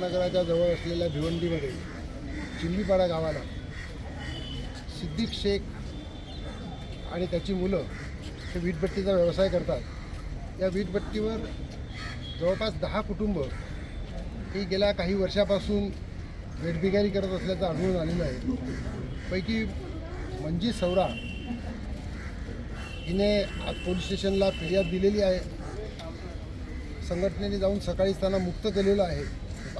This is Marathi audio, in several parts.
महानगराच्या जवळ असलेल्या भिवंडीमध्ये चिंबीपाडा गावाला सिद्दीक शेख आणि त्याची मुलं हे वीटभट्टीचा व्यवसाय करतात. या वीटभट्टीवर जवळपास दहा कुटुंब ही गेल्या काही वर्षापासून वेठबिगारी करत असल्याचं आढळून आलेलं आहे. पैकी मंजी सौरा हिने आज पोलीस स्टेशनला फिर्याद दिलेली आहे. संघटनेने जाऊन सकाळीच त्यांना मुक्त केलेलं आहे.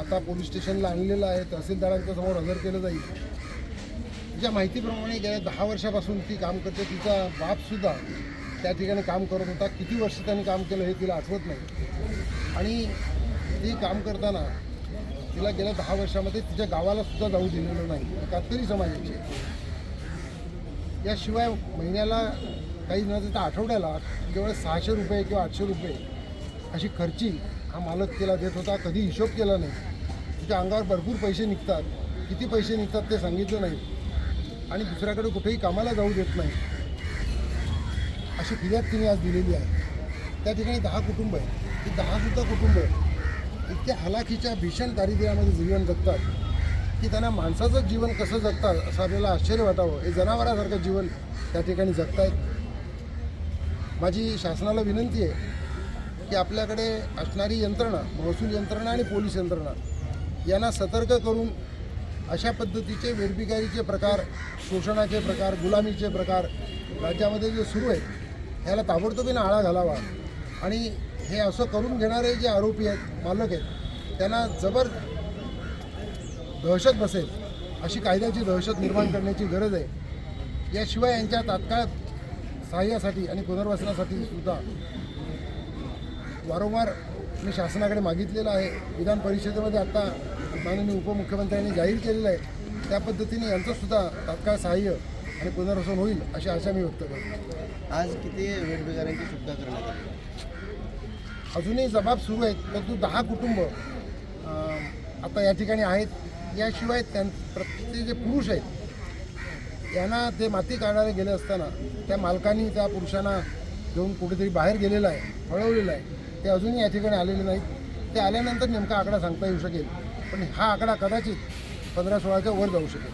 आता पोलीस स्टेशनला आणलेलं आहे तहसीलदारांच्या समोर हजर केलं जाईल. तिच्या माहितीप्रमाणे गेल्या दहा वर्षापासून ती काम करते. तिचा बापसुद्धा त्या ठिकाणी काम करत होता. किती वर्ष त्यांनी काम केलं हे तिला आठवत नाही. आणि ती काम करताना तिला गेल्या दहा वर्षामध्ये तिच्या गावाला सुद्धा जाऊ दिलेलं नाही. कातकरी समाजाची. याशिवाय महिन्याला काही न देता आठवड्याला केवळ सहाशे रुपये किंवा आठशे रुपये अशी खर्ची हा मालक तिला देत होता कधी हिशोब केला नाही. तिच्या अंगावर भरपूर पैसे निघतात. किती पैसे निघतात ते सांगितलं नाही. आणि दुसऱ्याकडे कुठेही कामाला जाऊ देत नाही. अशी फिर्याद तिने आज दिलेली आहे. त्या ठिकाणी दहा कुटुंब आहे ती दहासुद्धा कुटुंब इतक्या हलाखीच्या भीषण दारिद्र्यामध्ये जीवन जगतात. की त्यांना माणसाचं जीवन कसं जगतात असं आपल्याला आश्चर्य वाटावं. हे जनावरासारखं जीवन त्या ठिकाणी जगतायत. माझी शासनाला विनंती आहे की आपल्याकडे असणारी यंत्रणा महसूल यंत्रणा आणि पोलीस यंत्रणा यांना सतर्क करून अशा पद्धतीचे वेठबिगारीचे प्रकार शोषणाचे प्रकार गुलामीचे प्रकार राज्यामध्ये जे सुरू आहेत ह्याला ताबडतोबीनं आळा घालावा. आणि हे असं करून घेणारे जे आरोपी आहेत मालक आहेत त्यांना जबर दहशत बसेल अशी कायद्याची दहशत निर्माण करण्याची गरज आहे. याशिवाय यांच्या तात्काळ सहाय्यासाठी आणि पुनर्वसनासाठी सुद्धा वारंवार मी शासनाकडे मागितलेलं आहे. विधान परिषदेमध्ये आत्ता माननीय उपमुख्यमंत्र्यांनी जाहीर केलेलं आहे. त्या पद्धतीने यांचंसुद्धा तात्काळ सहाय्य आणि पुनर्वसन होईल अशी आशा मी व्यक्त करतो. आज किती वेठबिगारांची सुद्धा करण्यात आली? अजूनही जबाब सुरू आहेत परंतु दहा कुटुंब आता या ठिकाणी आहेत. याशिवाय त्यां प्रत्येक जे पुरुष आहेत यांना ते माती काढायला गेले असताना त्या मालकांनी त्या पुरुषांना घेऊन कुठेतरी बाहेर गेलेलं आहे पळवलेलं आहे. ते अजूनही या ठिकाणी आलेले नाहीत. ते आल्यानंतर नेमका आकडा सांगता येऊ शकेल. पण हा आकडा कदाचित पंधरा सोळाच्या वर जाऊ शकेल.